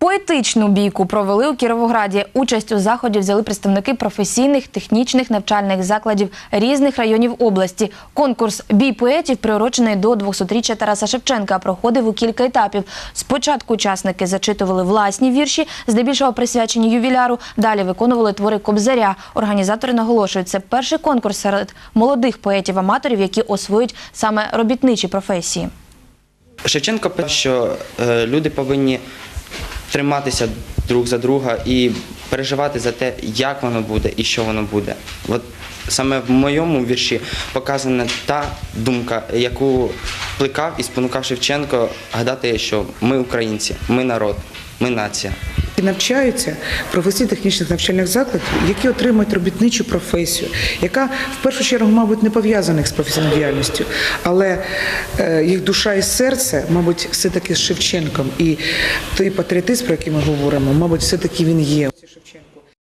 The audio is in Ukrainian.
Поетичну бійку провели у Кіровограді. Участь у заході взяли представники професійних технічних навчальних закладів різних районів області. Конкурс Бій поетів, приурочений до 200-річчя Тараса Шевченка, проходив у кілька етапів. Спочатку учасники зачитували власні вірші, здебільшого присвячені ювіляру. Далі виконували твори Кобзаря. Організатори наголошують, це перший конкурс серед молодих поетів-аматорів, які освоюють саме робітничі професії. Шевченко писав, що е, люди повинні триматися друг за друга і переживати за те, як воно буде і що воно буде. От саме в моєму вірші показана та думка, яку плекав і спонукав Шевченко гадати, що ми українці, ми народ, ми нація. І навчаються в професійно-технічних навчальних закладів, які отримують робітничу професію, яка в першу чергу, мабуть, не пов'язана з професійною діяльністю, але е, їх душа і серце, мабуть, все-таки з Шевченком. І той патріотизм, про який ми говоримо, мабуть, все-таки він є.